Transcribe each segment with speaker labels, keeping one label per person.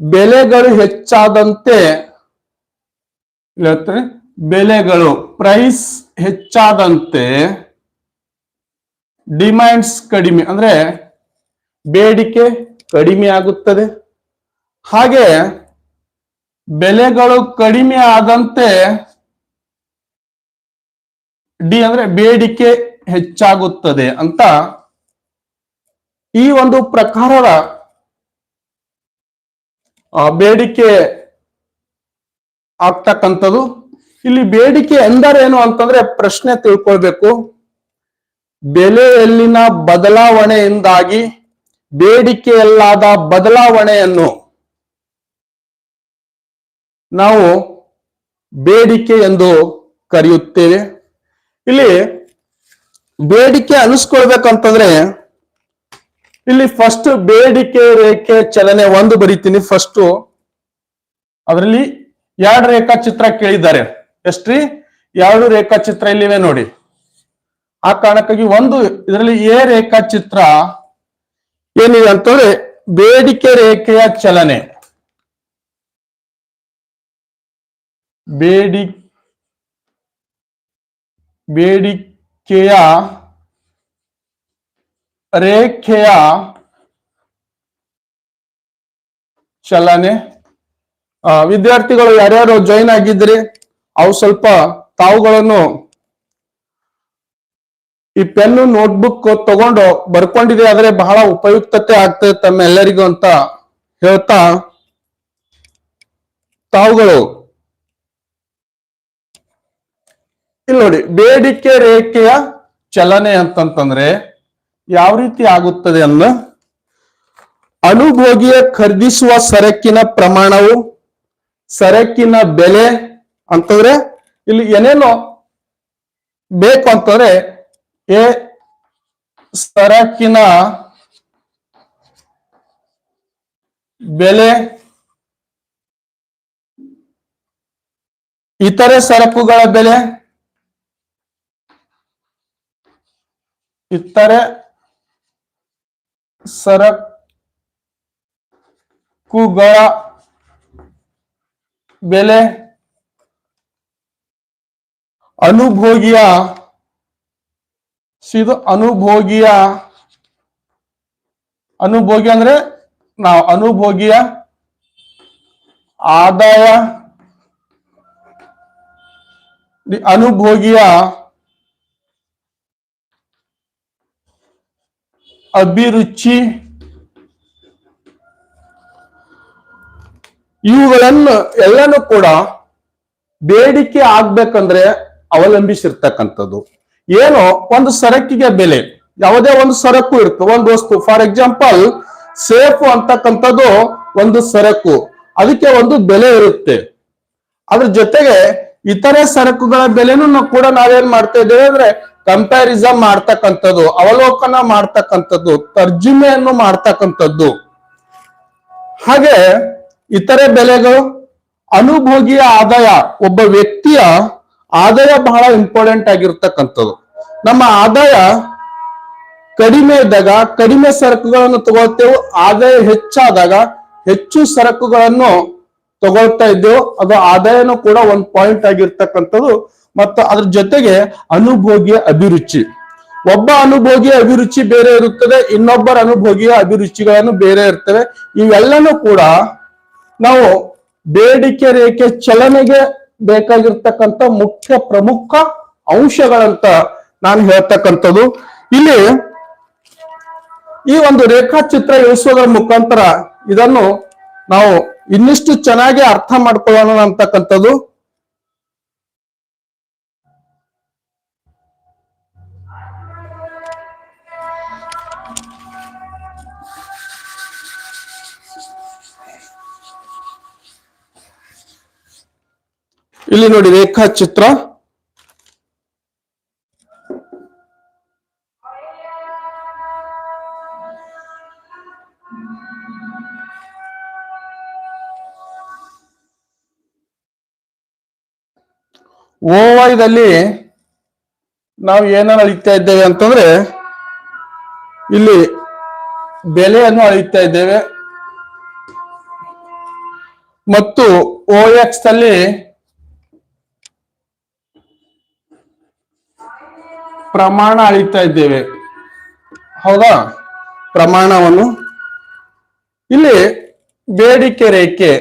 Speaker 1: ಬೆಲೆಗಳು ಹೆಚ್ಚಾದಂತೆ ಹೇಳ್ತಾರೆ ಬೆಲೆಗಳು ಪ್ರೈಸ್ ಹೆಚ್ಚಾದಂತೆ ಡಿಮ್ಯಾಂಡ್ಸ್ ಕಡಿಮೆ, ಅಂದ್ರೆ ಬೇಡಿಕೆ ಕಡಿಮೆ ಆಗುತ್ತದೆ. ಹಾಗೆ ಬೆಲೆಗಳು ಕಡಿಮೆ ಆದಂತೆ ಡಿ ಅಂದ್ರೆ ಬೇಡಿಕೆ ಹೆಚ್ಚಾಗುತ್ತದೆ ಅಂತ ಈ ಒಂದು ಪ್ರಕಾರದ ಬೇಡಿಕೆ ಆಗ್ತಕ್ಕಂಥದ್ದು. ಇಲ್ಲಿ ಬೇಡಿಕೆ ಎಂದರೇನು ಅಂತಂದ್ರೆ ಪ್ರಶ್ನೆ ತಿಳ್ಕೊಳ್ಬೇಕು. ಬೆಲೆಯಲ್ಲಿನ ಬದಲಾವಣೆಯಿಂದಾಗಿ ಬೇಡಿಕೆಯಲ್ಲಾದ ಬದಲಾವಣೆಯನ್ನು ನಾವು ಬೇಡಿಕೆ ಎಂದು ಕರೆಯುತ್ತೇವೆ. ಇಲ್ಲಿ ಬೇಡಿಕೆ ಅನಿಸ್ಕೊಳ್ಬೇಕಂತಂದ್ರೆ ಇಲ್ಲಿ ಫಸ್ಟ್ ಬೇಡಿಕೆ ರೇಖೆ ಚಲನೆ ಒಂದು ಬರೀತೀನಿ. ಫಸ್ಟ್ ಅದರಲ್ಲಿ ಎರಡು ರೇಖಾಚಿತ್ರ ಕೇಳಿದ್ದಾರೆ. ಎಷ್ಟ್ರಿ? ಎರಡು ರೇಖಾಚಿತ್ರ ಇಲ್ಲಿವೆ ನೋಡಿ. ಆ ಕಾರಣಕ್ಕಾಗಿ ಒಂದು ಇದರಲ್ಲಿ ಎ ರೇಖಾಚಿತ್ರ ಏನಿದೆ ಅಂತಂದ್ರೆ ಬೇಡಿಕೆ ರೇಖೆಯ ಚಲನೆ. ಬೇಡಿ, ಬೇಡಿಕೆಯ ರೇಖೆಯ ಚಲನೆ. ವಿದ್ಯಾರ್ಥಿಗಳು ಯಾರ್ಯಾರು ಜಾಯಿನ್ ಆಗಿದ್ರಿ? ಅವು ಸ್ವಲ್ಪ ತಾವುಗಳನ್ನು ಈ ಪೆನ್ನು ನೋಟ್ಬುಕ್ ತಗೊಂಡು ಬರ್ಕೊಂಡಿದೆ ಆದ್ರೆ ಬಹಳ ಉಪಯುಕ್ತತೆ ಆಗ್ತದೆ ತಮ್ಮ ಎಲ್ಲರಿಗೂ ಅಂತ ಹೇಳ್ತಾ ತಾವುಗಳು. ಇಲ್ಲಿ ನೋಡಿ, ಬೇಡಿಕೆ ರೇಖೆಯ ಚಲನೆ ಅಂತಂತಂದ್ರೆ ಯಾವ ರೀತಿ ಆಗುತ್ತದೆ ಅಂದ ಅನುಭೋಗಿಯ ಖರೀದಿಸುವ ಸರಕಿನ ಪ್ರಮಾಣವು ಸರಕಿನ ಬೆಲೆ ಅಂತಂದ್ರೆ ಇಲ್ಲಿ ಏನೇನು ಬೇಕು ಅಂತಂದ್ರೆ ಎ ಸರಕಿನ ಬೆಲೆ ಇತರೆ ಸರಕುಗಳ ಬೆಲೆ ಇತರೆ ಸರಕುಗಳ ಬೆಲೆ ಅನುಭೋಗಿಯ ಇದು ಅನುಭೋಗಿಯ ಅನುಭೋಗಿ ಅಂದ್ರೆ ನಾವು ಅನುಭೋಗಿಯ ಆದಾಯ ಅನುಭೋಗಿಯ ಅಭಿರುಚಿ. ಇವುಗಳನ್ನು ಎಲ್ಲನೂ ಕೂಡ ಬೇಡಿಕೆ ಆಗ್ಬೇಕಂದ್ರೆ ಅವಲಂಬಿಸಿರ್ತಕ್ಕಂಥದ್ದು. ಏನೋ ಒಂದು ಸರಕಿಗೆ ಬೆಲೆ, ಯಾವುದೇ ಒಂದು ಸರಕು ಇರುತ್ತೆ ಒಂದು ವಸ್ತು, ಫಾರ್ ಎಕ್ಸಾಂಪಲ್ ಸೇಫು ಅಂತಕ್ಕಂಥದ್ದು ಒಂದು ಸರಕು, ಅದಕ್ಕೆ ಒಂದು ಬೆಲೆ ಇರುತ್ತೆ. ಅದ್ರ ಜೊತೆಗೆ ಇತರೆ ಸರಕುಗಳ ಬೆಲೆನೂ ಕೂಡ ನಾವೇನ್ ಮಾಡ್ತಾ ಇದ್ದೇವೆ ಅಂದ್ರೆ ಕಂಪ್ಯಾರಿಸನ್ ಮಾಡ್ತಕ್ಕಂಥದ್ದು, ಅವಲೋಕನ ಮಾಡ್ತಕ್ಕಂಥದ್ದು, ತರ್ಜುಮೆಯನ್ನು ಮಾಡ್ತಕ್ಕಂಥದ್ದು. ಹಾಗೆ ಇತರೆ ಬೆಲೆಗಳು, ಅನುಭೋಗಿಯ ಆದಾಯ, ಒಬ್ಬ ವ್ಯಕ್ತಿಯ ಆದಾಯ ಬಹಳ ಇಂಪಾರ್ಟೆಂಟ್ ಆಗಿರ್ತಕ್ಕಂಥದ್ದು. ನಮ್ಮ ಆದಾಯ ಕಡಿಮೆ ಇದ್ದಾಗ, ಕಡಿಮೆ ಸರಕುಗಳನ್ನು ತಗೊಳ್ತೇವೆ, ಆದಾಯ ಹೆಚ್ಚಾದಾಗ ಹೆಚ್ಚು ಸರಕುಗಳನ್ನು ತಗೊಳ್ತಾ ಇದ್ದೇವೆ, ಅದು ಆದಾಯನೂ ಕೂಡ ಒಂದು ಪಾಯಿಂಟ್ ಆಗಿರ್ತಕ್ಕಂಥದ್ದು. ಮತ್ತು ಅದ್ರ ಜೊತೆಗೆ ಅನುಭೋಗಿಯ ಅಭಿರುಚಿ. ಒಬ್ಬ ಅನುಭೋಗಿಯ ಅಭಿರುಚಿ ಬೇರೆ ಇರುತ್ತದೆ, ಇನ್ನೊಬ್ಬರ ಅನುಭೋಗಿಯ ಅಭಿರುಚಿಗಳನ್ನು ಬೇರೆ ಇರ್ತವೆ. ಇವೆಲ್ಲನೂ ಕೂಡ ನಾವು ಬೇಡಿಕೆ ರೇಖೆ ಚಲನೆಗೆ ಬೇಕಾಗಿರ್ತಕ್ಕಂಥ ಮುಖ್ಯ ಪ್ರಮುಖ ಅಂಶಗಳಂತ ನಾನು ಹೇಳ್ತಕ್ಕಂಥದ್ದು. ಇಲ್ಲಿ ಈ ಒಂದು ರೇಖಾಚಿತ್ರ ಇಳಿಸೋದ್ರ ಮುಖಾಂತರ ಇದನ್ನು ನಾವು ಇನ್ನಿಷ್ಟು ಚೆನ್ನಾಗಿ ಅರ್ಥ ಮಾಡ್ಕೊಳ್ಳೋಣ ಅಂತಕ್ಕಂಥದ್ದು. ಇಲ್ಲಿ ನೋಡಿ ರೇಖಾಚಿತ್ರ. ಓವಾಯ್ದಲ್ಲಿ ನಾವು ಏನನ್ನ ಅಳಿತಾ ಇದ್ದೇವೆ ಅಂತಂದ್ರೆ, ಇಲ್ಲಿ ಬೆಲೆಯನ್ನು ಅಳಿತಾ ಇದ್ದೇವೆ. ಮತ್ತು ಓ ಎಕ್ಸ್ ಅಲ್ಲಿ ಪ್ರಮಾಣ ಅಳಿತಾ ಇದ್ದೇವೆ. ಹೌದಾ? ಪ್ರಮಾಣವನ್ನು ಇಲ್ಲಿ ಬೇಡಿಕೆ ರೇಖೆ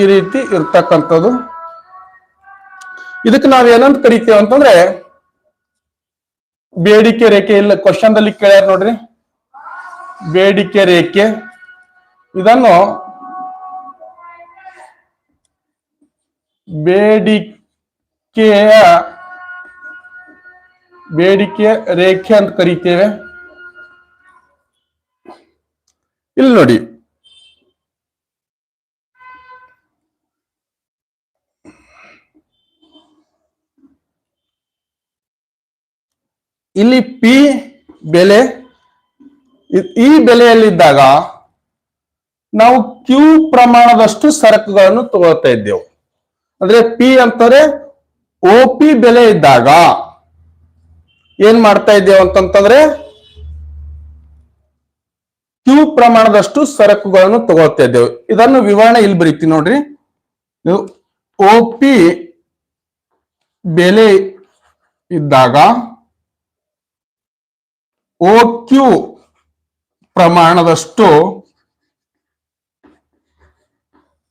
Speaker 1: ಈ ರೀತಿ ಇರ್ತಕ್ಕಂಥದ್ದು. ಇದಕ್ಕೆ ನಾವ್ ಏನಂತ ಕರಿತೇವೆ ಅಂತಂದ್ರೆ ಬೇಡಿಕೆ ರೇಖೆ ಇಲ್ಲ ಕ್ವಶನ್ ದಲ್ಲಿ ಕೇಳ್ಯಾರ ನೋಡ್ರಿ. ಬೇಡಿಕೆ ರೇಖೆ. ಇದನ್ನು ಬೇಡಿಕೆಯ ಬೇಡಿಕೆ, ರೇಖೆ ಅಂತ ಕರಿತೇವೆ. ಇಲ್ಲಿ ನೋಡಿ. ಇಲ್ಲಿ ಪಿ ಬೆಲೆ. ಈ ಬೆಲೆಯಲ್ಲಿದ್ದಾಗ ನಾವು ಕ್ಯೂ ಪ್ರಮಾಣದಷ್ಟು ಸರಕುಗಳನ್ನು ತಗೊಳ್ತಾ ಇದ್ದೆವು. ಅಂದ್ರೆ ಪಿ ಅಂತಾರೆ ಒ ಪಿ ಬೆಲೆ ಇದ್ದಾಗ ಏನ್ ಮಾಡ್ತಾ ಇದ್ದೇವೆ ಅಂತಂತಂದ್ರೆ ಕ್ಯೂ ಪ್ರಮಾಣದಷ್ಟು ಸರಕುಗಳನ್ನು ತಗೊಳ್ತಾ ಇದ್ದೇವೆ. ಇದನ್ನು ವಿವರಣೆ ಇಲ್ಲಿ ಬರೀತೀನಿ ನೋಡ್ರಿ. ಒ ಪಿ ಬೆಲೆ ಇದ್ದಾಗ ಓ ಕ್ಯೂ ಪ್ರಮಾಣದಷ್ಟು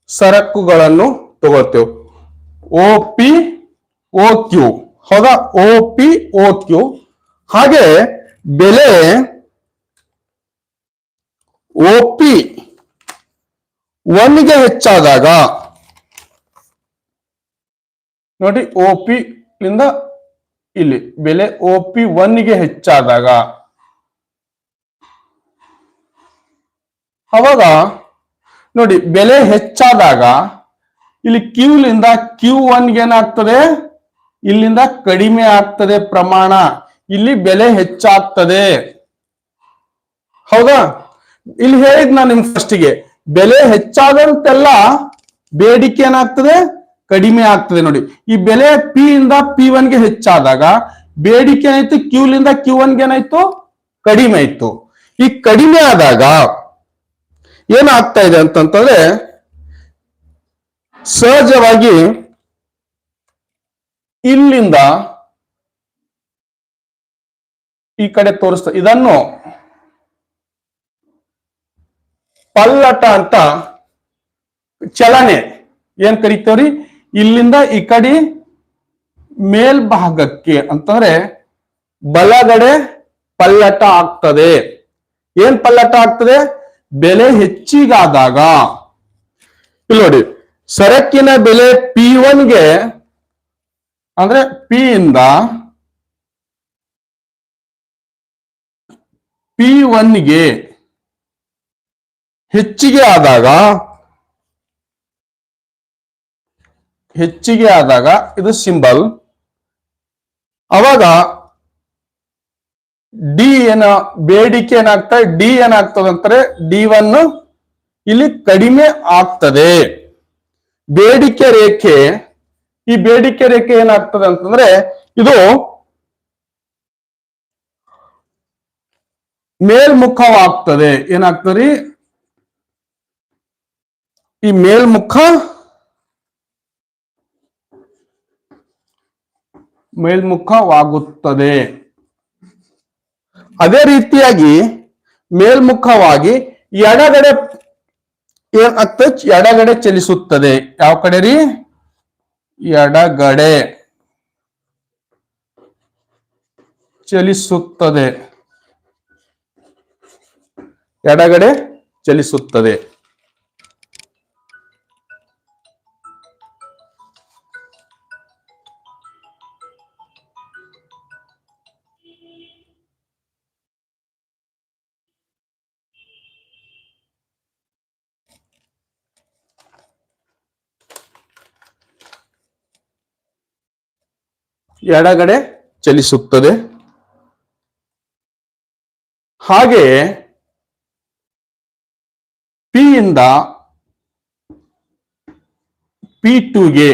Speaker 1: ಸರಕುಗಳನ್ನು ತಗೊಳ್ತೇವೆ. ಓ ಪಿ ಓ ಕ್ಯೂ ಹೌದಾ ಒ ಪಿ ಓ ಕ್ಯೂ ಹಾಗೆ ಬೆಲೆ ಒ ಪಿ ಒನ್ಗೆ ಹೆಚ್ಚಾದಾಗ ನೋಡಿ ಒ ಪಿ ಲಿಂದ ಇಲ್ಲಿ ಬೆಲೆ ಒ ಪಿ ಒನ್ಗೆ ಹೆಚ್ಚಾದಾಗ ಅವಾಗ ನೋಡಿ ಬೆಲೆ ಹೆಚ್ಚಾದಾಗ ಇಲ್ಲಿ ಕ್ಯೂ ಲಿಂದ ಕ್ಯೂ ಒನ್ಗೆ ಏನಾಗ್ತದೆ? ಇಲ್ಲಿಂದ ಕಡಿಮೆ ಆಗ್ತದೆ ಪ್ರಮಾಣ, ಇಲ್ಲಿ ಬೆಲೆ ಹೆಚ್ಚಾಗ್ತದೆ. ಹೌದಾ? ಇಲ್ಲಿ ಹೇಳಿದ್ ನಾನು ನಿಮ್ ಫಸ್ಟಿಗೆ ಬೆಲೆ ಹೆಚ್ಚಾದಂತೆಲ್ಲ ಬೇಡಿಕೆ ಏನಾಗ್ತದೆ? ಕಡಿಮೆ ಆಗ್ತದೆ ನೋಡಿ. ಈ ಬೆಲೆ ಪಿ ಇಂದ ಪಿ ಗೆ ಹೆಚ್ಚಾದಾಗ ಬೇಡಿಕೆ ಏನಾಯ್ತು? ಕ್ಯೂಲಿಂದ ಕ್ಯೂ ಗೆ ಏನಾಯ್ತು? ಕಡಿಮೆ ಆಯ್ತು. ಈ ಕಡಿಮೆ ಆದಾಗ ಏನಾಗ್ತಾ ಇದೆ ಅಂತಂತಂದ್ರೆ ಸಹಜವಾಗಿ ಇಲ್ಲಿಂದ ಈ ಕಡೆ ತೋರಿಸ್ತಾ ಇದನ್ನು ಪಲ್ಲಟ ಅಂತ ಚಲನೆ ಏನ್ ಕರಿತೇವ್ರಿ? ಇಲ್ಲಿಂದ ಈ ಕಡೆ ಮೇಲ್ಭಾಗಕ್ಕೆ ಅಂತಂದ್ರೆ ಬಲಗಡೆ ಪಲ್ಲಟ ಆಗ್ತದೆ. ಏನ್ ಪಲ್ಲಟ ಆಗ್ತದೆ? ಬೆಲೆ ಹೆಚ್ಚಿಗಾದಾಗ. ಇಲ್ಲಿ ನೋಡಿ, ಸರಕಿನ ಬೆಲೆ ಪಿ ಒನ್ಗೆ ಅಂದ್ರೆ ಪಿ ಇಂದ ಪಿ ಒನ್ಗೆ ಹೆಚ್ಚಿಗೆ ಆದಾಗ ಹೆಚ್ಚಿಗೆ ಆದಾಗ ಇದು ಸಿಂಬಲ್ ಅವಾಗ ಡಿ ಏನ ಬೇಡಿಕೆ ಏನಾಗ್ತದೆ ಡಿ ಏನಾಗ್ತದೆ ಅಂತಾರೆ ಡಿ ಒನ್ ಇಲ್ಲಿ ಕಡಿಮೆ ಆಗ್ತದೆ. ಬೇಡಿಕೆ ರೇಖೆ ಈ ಬೇಡಿಕೆ ರೇಖೆ ಏನಾಗ್ತದೆ ಅಂತಂದ್ರೆ ಇದು ಮೇಲ್ಮುಖವಾಗ್ತದೆ. ಏನಾಗ್ತದೆ ಈ ಮೇಲ್ಮುಖ ಮೇಲ್ಮುಖವಾಗುತ್ತದೆ. ಅದೇ ರೀತಿಯಾಗಿ ಮೇಲ್ಮುಖವಾಗಿ ಎಡಗಡೆ ಏನಾಗ್ತದೆ? ಎಡಗಡೆ ಚಲಿಸುತ್ತದೆ. ಯಾವ ಕಡೆ ರೀ? ಎಡಗಡೆ ಚಲಿಸುತ್ತದೆ. ಎಡಗಡೆ ಚಲಿಸುತ್ತದೆ. ಎಡಗಡೆ ಚಲಿಸುತ್ತದೆ. ಹಾಗೆ ಪಿ ಇಂದ ಪಿ ಟುಗೆ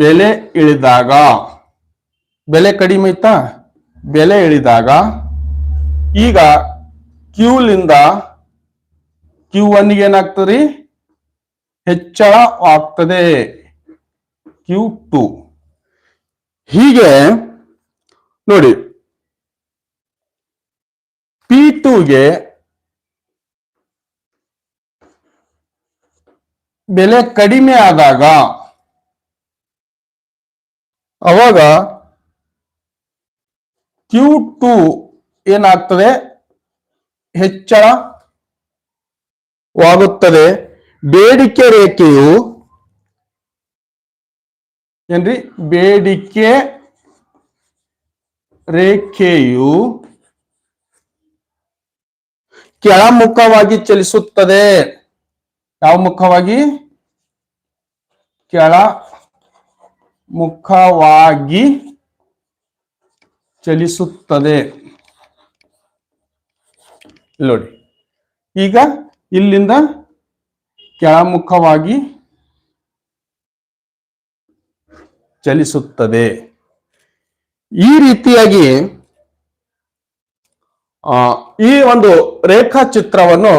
Speaker 1: ಬೆಲೆ ಇಳಿದಾಗ, ಬೆಲೆ ಕಡಿಮೆ ಇತ್ತಾ ಬೆಲೆ ಇಳಿದಾಗ, ಈಗ ಕ್ಯೂಲಿಂದ ಕ್ಯೂ ಒನ್ಗೆ ಏನಾಗ್ತದೆ ಹೆಚ್ಚಳ ಆಗ್ತದೆ ಕ್ಯೂ ಟು ಹೀಗೆ, ನೋಡಿ. ಪಿ ಟೂಗೆ ಬೆಲೆ ಕಡಿಮೆ ಆದಾಗ, ಅವಾಗ ಕ್ಯೂ ಟು ಏನಾಗ್ತದೆ? ಹೆಚ್ಚಳವಾಗುತ್ತದೆ. ಬೇಡಿಕೆ ರೇಖೆಯು ಏನ್ರಿ? ಬೇಡಿಕೆ ರೇಖೆಯು ಕೆಳಮುಖವಾಗಿ ಚಲಿಸುತ್ತದೆ. ಯಾವ ಮುಖವಾಗಿ? ಕೆಳ ಮುಖವಾಗಿ ಚಲಿಸುತ್ತದೆ. ನೋಡಿ, ಈಗ ಇಲ್ಲಿಂದ ಕೆಳಮುಖವಾಗಿ ಚಲಿಸುತ್ತದೆ. ಈ ರೀತಿಯಾಗಿ ಈ ಒಂದು ರೇಖಾಚಿತ್ರವನ್ನು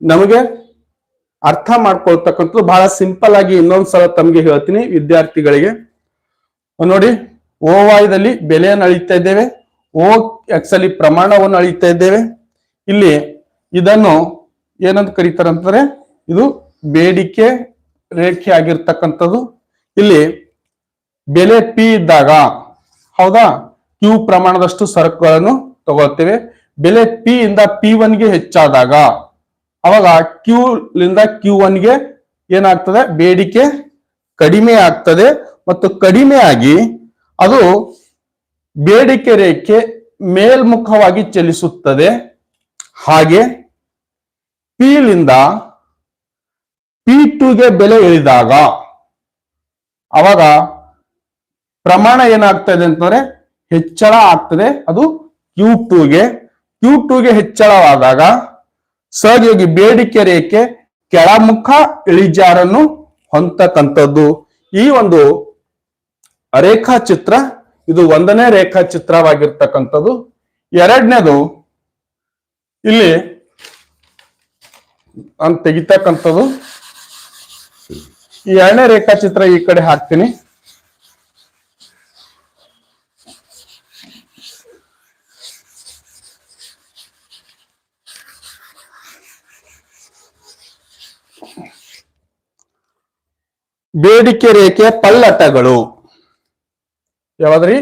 Speaker 1: ನಮಗೆ ಅರ್ಥ ಮಾಡ್ಕೊಳ್ತಕ್ಕಂಥದ್ದು ಬಹಳ ಸಿಂಪಲ್ ಆಗಿ ಇನ್ನೊಂದ್ಸಲ ತಮಗೆ ಹೇಳ್ತೀನಿ ವಿದ್ಯಾರ್ಥಿಗಳಿಗೆ. ನೋಡಿ ಓ ವಾಯದಲ್ಲಿ ಬೆಲೆಯನ್ನು ಅಳಿತಾ ಇದ್ದೇವೆ, ಓ ಎಕ್ಸ್ ಅಲ್ಲಿ ಪ್ರಮಾಣವನ್ನು ಅಳಿತಾ ಇದ್ದೇವೆ. ಇಲ್ಲಿ ಇದನ್ನು ಏನಂತ ಕರೀತಾರೆ ಅಂತಂದ್ರೆ ಇದು ಬೇಡಿಕೆ ರೇಖೆ ಆಗಿರ್ತಕ್ಕಂಥದ್ದು. ಇಲ್ಲಿ ಬೆಲೆ ಪಿ ಇದ್ದಾಗ, ಹೌದಾ? ಕ್ಯೂ ಪ್ರಮಾಣದಷ್ಟು ಸರಕುಗಳನ್ನು ತಗೊಳ್ತೇವೆ. ಬೆಲೆ ಪಿ ಇಂದ ಪಿ ಗೆ ಹೆಚ್ಚಾದಾಗ, ಅವಾಗ ಕ್ಯೂ ಲಿಂದ ಕ್ಯೂ ಗೆ ಏನಾಗ್ತದೆ? ಬೇಡಿಕೆ ಕಡಿಮೆ ಆಗ್ತದೆ. ಮತ್ತು ಕಡಿಮೆ ಆಗಿ ಅದು ಬೇಡಿಕೆ ರೇಖೆ ಮೇಲ್ಮುಖವಾಗಿ ಚಲಿಸುತ್ತದೆ. ಹಾಗೆ ಪಿ ಲಿಂದ ಪಿ ಟುಗೆ ಬೆಲೆ ಇಳಿದಾಗ, ಅವಾಗ ಪ್ರಮಾಣ ಏನಾಗ್ತದೆ ಅಂತಂದ್ರೆ ಹೆಚ್ಚಳ ಆಗ್ತದೆ. ಅದು ಕ್ಯೂ ಟೂಗೆ ಕ್ಯೂ ಟೂಗೆ ಹೆಚ್ಚಳವಾದಾಗ ಸಹಜವಾಗಿ ಬೇಡಿಕೆ ರೇಖೆ ಕೆಳಮುಖ ಇಳಿಜಾರನ್ನು ಹೊಂದತಕ್ಕಂಥದ್ದು. ಈ ಒಂದು ರೇಖಾಚಿತ್ರ, ಇದು ಒಂದನೇ ರೇಖಾಚಿತ್ರವಾಗಿರ್ತಕ್ಕಂಥದ್ದು. ಎರಡನೇದು, ಇಲ್ಲಿ ನಾನು ತೆಗಿತಕ್ಕಂಥದ್ದು. ಈ ಎರಡನೇ ರೇಖಾಚಿತ್ರ ಈ ಕಡೆ ಹಾಕ್ತೀನಿ. ಬೇಡಿಕೆ ರೇಖೆ ಪಲ್ಲಟಗಳು. ಯಾವ್ದ್ರಿ?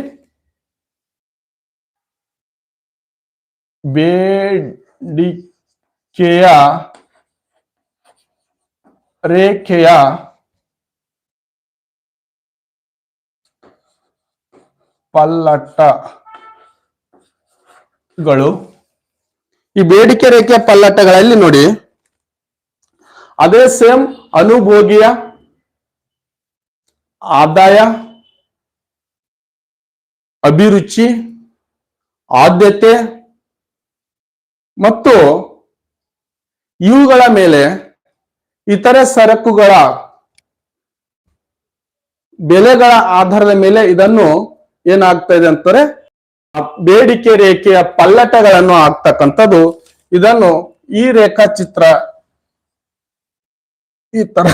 Speaker 1: ಬೇಡಿಕೆಯ ರೇಖೆಯ ಪಲ್ಲಟಗಳು. ಈ ಬೇಡಿಕೆ ರೇಖೆಯ ಪಲ್ಲಟಗಳಲ್ಲಿ ನೋಡಿ. ಅದೇ ಸೇಮ್ ಅನುಭೋಗಿಯ ಆದಾಯ, ಅಭಿರುಚಿ, ಆದ್ಯತೆ ಮತ್ತು ಇವುಗಳ ಮೇಲೆ ಇತರೆ ಸರಕುಗಳ ಬೆಲೆಗಳ ಆಧಾರದ ಮೇಲೆ ಇದನ್ನು ಏನಾಗ್ತಾ ಇದೆ ಅಂತಾರೆ ಬೇಡಿಕೆ ರೇಖೆಯ ಪಲ್ಲಟಗಳನ್ನು ಆಗ್ತಕ್ಕಂಥದ್ದು ಇದನ್ನು ಈ ರೇಖಾಚಿತ್ರ ಈ ತರ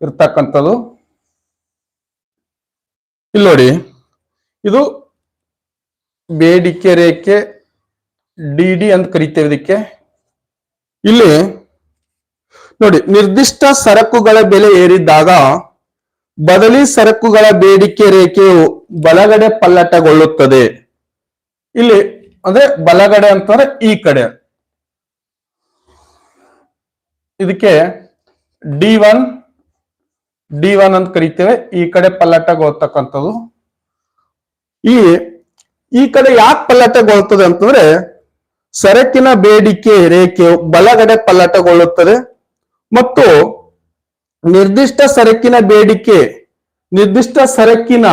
Speaker 1: ಇರ್ತಕ್ಕಂಥದ್ದು. ಇಲ್ಲಿ ನೋಡಿ, ಇದು ಬೇಡಿಕೆ ರೇಖೆ ಡಿ ಡಿ ಅಂತ ಕರಿತೇವೆ ಇದಕ್ಕೆ. ಇಲ್ಲಿ ನೋಡಿ, ನಿರ್ದಿಷ್ಟ ಸರಕುಗಳ ಬೆಲೆ ಏರಿದ್ದಾಗ ಬದಲಿ ಸರಕುಗಳ ಬೇಡಿಕೆ ರೇಖೆಯು ಬಲಗಡೆ ಪಲ್ಲಟಗೊಳ್ಳುತ್ತದೆ. ಇಲ್ಲಿ ಅಂದ್ರೆ ಬಲಗಡೆ ಅಂತಂದ್ರೆ ಈ ಕಡೆ. ಇದಕ್ಕೆ ಡಿ ಒನ್ ಡಿ ಒನ್ ಅಂತ ಕರಿತೇವೆ, ಈ ಕಡೆ ಪಲ್ಲಟಗೊಳ್ತಕ್ಕಂಥದ್ದು. ಈ ಈ ಕಡೆ ಯಾಕೆ ಪಲ್ಲಟಗೊಳ್ತದೆ ಅಂತಂದ್ರೆ ಸರಕಿನ ಬೇಡಿಕೆ ರೇಖೆಯು ಬಲಗಡೆ ಪಲ್ಲಟಗೊಳ್ಳುತ್ತದೆ. ಮತ್ತು ನಿರ್ದಿಷ್ಟ ಸರಕಿನ ಬೇಡಿಕೆ, ನಿರ್ದಿಷ್ಟ ಸರಕಿನ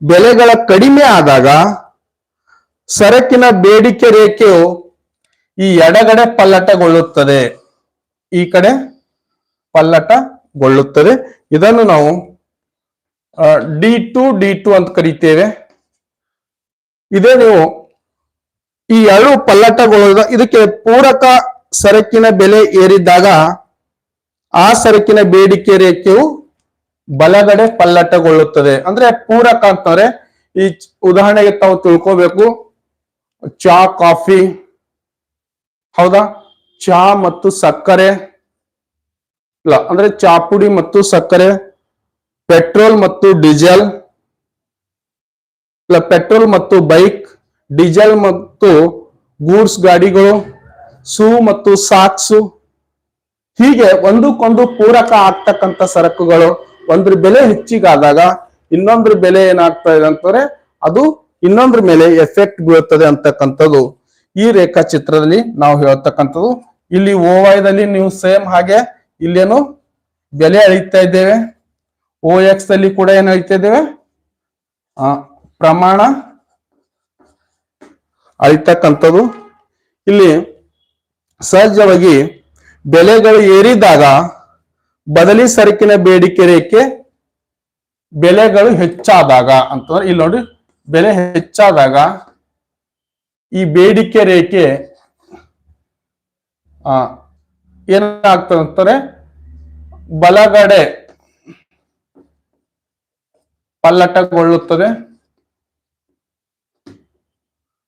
Speaker 1: ಬೆಲೆಗಳ ಕಡಿಮೆ ಆದಾಗ ಸರಕಿನ ಬೇಡಿಕೆ ರೇಖೆಯು ಈ ಎಡಗಡೆ ಪಲ್ಲಟಗೊಳ್ಳುತ್ತದೆ, ಈ ಕಡೆ ಪಲ್ಲಟಗೊಳ್ಳುತ್ತದೆ. ಇದನ್ನು ನಾವು ಡಿ ಟು ಡಿ ಟು ಅಂತ ಕರಿತೇವೆ. ಇದೇ ನೀವು ಈ ಎರಡು ಪಲ್ಲಟಗೊಳ್ಳುವ ಇದಕ್ಕೆ ಪೂರಕ ಸರಕಿನ ಬೆಲೆ ಏರಿದ್ದಾಗ ಆ ಸರಕಿನ ಬೇಡಿಕೆ ರೇಖೆಯು ಬಲಗಡೆ ಪಲ್ಲಟಗೊಳ್ಳುತ್ತದೆ. ಅಂದ್ರೆ ಪೂರಕ ಅಂತಂದ್ರೆ ಈ ಉದಾಹರಣೆಗೆ ತಾವು ತಿಳ್ಕೋಬೇಕು. ಚಾ, ಕಾಫಿ. ಹೌದಾ? ಚಾ ಮತ್ತು ಸಕ್ಕರೆ. ಇಲ್ಲ, ಅಂದ್ರೆ ಚಾ ಪುಡಿ ಮತ್ತು ಸಕ್ಕರೆ, ಪೆಟ್ರೋಲ್ ಮತ್ತು ಡೀಸೆಲ್. ಇಲ್ಲ, ಪೆಟ್ರೋಲ್ ಮತ್ತು ಬೈಕ್, ಡೀಸೆಲ್ ಮತ್ತು ಗೂಡ್ಸ್ ಗಾಡಿಗಳು, ಸೂ ಮತ್ತು ಸಾಕ್ಸು. ಹೀಗೆ ಒಂದಕ್ಕೊಂದು ಪೂರಕ ಆಗ್ತಕ್ಕಂಥ ಸರಕುಗಳು ಒಂದ್ರ ಬೆಲೆ ಹೆಚ್ಚಿಗಾದಾಗ ಇನ್ನೊಂದ್ರ ಬೆಲೆ ಏನಾಗ್ತಾ ಇದೆ ಅಂತಂದ್ರೆ ಅದು ಇನ್ನೊಂದ್ರ ಮೇಲೆ ಎಫೆಕ್ಟ್ ಬೀಳುತ್ತದೆ ಅಂತಕ್ಕಂಥದ್ದು. ಈ ರೇಖಾಚಿತ್ರದಲ್ಲಿ ನಾವು ಹೇಳ್ತಕ್ಕಂಥದ್ದು. ಇಲ್ಲಿ ಓವೈದಲ್ಲಿ ನೀವು ಸೇಮ್ ಹಾಗೆ ಇಲ್ಲೇನು ಬೆಲೆ ಅಳಿತಾ ಇದ್ದೇವೆ. ಓ ಎಕ್ಸ್ ಅಲ್ಲಿ ಕೂಡ ಏನು ಅಳಿತಾ ಇದ್ದೇವೆ? ಪ್ರಮಾಣ ಅಳಿತಕ್ಕಂಥದ್ದು. ಇಲ್ಲಿ ಸಹಜವಾಗಿ ಬೆಲೆಗಳು ಏರಿದಾಗ ಬದಲಿ ಸರಕಿನ ಬೇಡಿಕೆ ರೇಖೆ ಬೆಲೆಗಳು ಹೆಚ್ಚಾದಾಗ ಅಂತಂದ್ರೆ ಇಲ್ಲಿ ನೋಡಿ, ಬೆಲೆ ಹೆಚ್ಚಾದಾಗ ಈ ಬೇಡಿಕೆ ರೇಖೆ, ಆ ಏನಾಗ್ತದಂತಾರೆ ಬಲಗಡೆ ಪಲ್ಲಟಗೊಳ್ಳುತ್ತದೆ.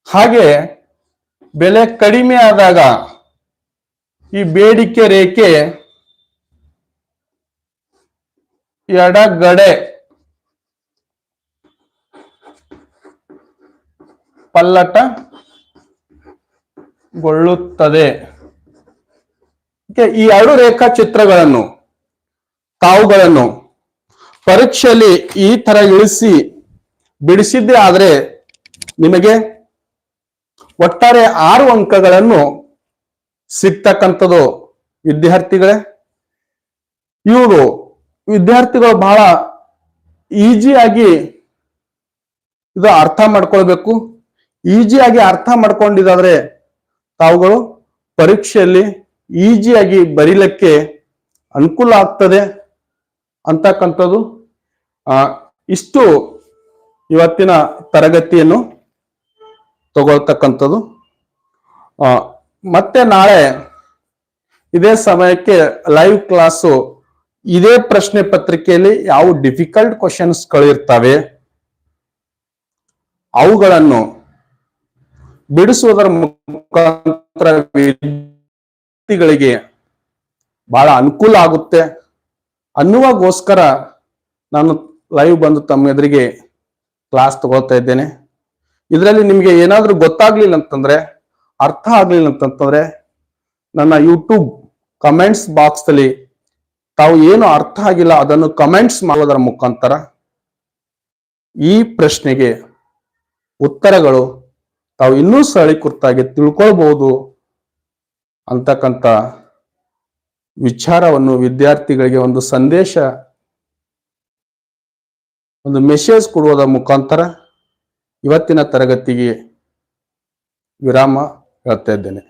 Speaker 1: ಹಾಗೆ ಬೆಲೆ ಕಡಿಮೆ ಆದಾಗ ಈ ಬೇಡಿಕೆ ರೇಖೆ ಎಡಗಡೆ ಪಲ್ಲಟ ಗೊಳ್ಳುತ್ತದೆ ಈ ಎರಡು ರೇಖಾ ಚಿತ್ರಗಳನ್ನು ತಾವುಗಳನ್ನು ಪರೀಕ್ಷೆಯಲ್ಲಿ ಈ ತರ ಇಳಿಸಿ ಬಿಡಿಸಿದ್ದೆ ಆದ್ರೆ ನಿಮಗೆ ಒಟ್ಟಾರೆ ಆರು ಅಂಕಗಳನ್ನು ಸಿಗ್ತಕ್ಕಂಥದ್ದು ವಿದ್ಯಾರ್ಥಿಗಳೇ. ಇವರು ವಿದ್ಯಾರ್ಥಿಗಳು ಬಹಳ ಈಜಿಯಾಗಿ ಇದು ಅರ್ಥ ಮಾಡ್ಕೊಳ್ಬೇಕು. ಈಜಿಯಾಗಿ ಅರ್ಥ ಮಾಡ್ಕೊಂಡಿದ್ದಾದ್ರೆ ತಾವುಗಳು ಪರೀಕ್ಷೆಯಲ್ಲಿ ಈಜಿಯಾಗಿ ಬರೀಲಿಕ್ಕೆ ಅನುಕೂಲ ಆಗ್ತದೆ ಅಂತಕ್ಕಂಥದ್ದು ಇಷ್ಟು ಇವತ್ತಿನ ತರಗತಿಯನ್ನು ತಗೊಳ್ತಕ್ಕಂಥದ್ದು. ಆ, ಮತ್ತೆ ನಾಳೆ ಇದೇ ಸಮಯಕ್ಕೆ ಲೈವ್ ಕ್ಲಾಸು ಇದೇ ಪ್ರಶ್ನೆ ಪತ್ರಿಕೆಯಲ್ಲಿ ಯಾವ ಡಿಫಿಕಲ್ಟ್ ಕ್ವಶನ್ಸ್ಗಳಿರ್ತವೆ ಅವುಗಳನ್ನು ಬಿಡಿಸುವುದರ ಮುಖಾಂತರ ವಿದ್ಯಾರ್ಥಿಗಳಿಗೆ ಬಹಳ ಅನುಕೂಲ ಆಗುತ್ತೆ. ಅನ್ನುವಾಗೋಸ್ಕರ ನಾನು ಲೈವ್ ಬಂದು ತಮ್ಮ ಎದುರಿಗೆ ಕ್ಲಾಸ್ ತಗೊಳ್ತಾ ಇದ್ದೇನೆ. ಇದರಲ್ಲಿ ನಿಮಗೆ ಏನಾದರೂ ಗೊತ್ತಾಗ್ಲಿಲ್ಲ ಅಂತಂದ್ರೆ ಅರ್ಥ ಆಗ್ಲಿಲ್ಲ ಅಂತಂತಂದ್ರೆ ನನ್ನ ಯೂಟ್ಯೂಬ್ ಕಮೆಂಟ್ಸ್ ಬಾಕ್ಸ್ ಅಲ್ಲಿ ತಾವು ಏನು ಅರ್ಥ ಆಗಿಲ್ಲ, ಅದನ್ನು ಕಮೆಂಟ್ಸ್ ಮಾಡೋದರ ಮುಖಾಂತರ ಈ ಪ್ರಶ್ನೆಗೆ ಉತ್ತರಗಳು ತಾವು ಇನ್ನೂ ಸರಳೀಕೃತಾಗಿ ತಿಳ್ಕೊಳ್ಬಹುದು ಅಂತಕ್ಕಂಥ ವಿಚಾರವನ್ನು ವಿದ್ಯಾರ್ಥಿಗಳಿಗೆ ಒಂದು ಸಂದೇಶ, ಒಂದು ಮೆಸೇಜ್ ಕೊಡುವುದರ ಮುಖಾಂತರ ಇವತ್ತಿನ ತರಗತಿಗೆ ವಿರಾಮ. ಹೇಳ್ತಾ ಇದ್ದೇನೆ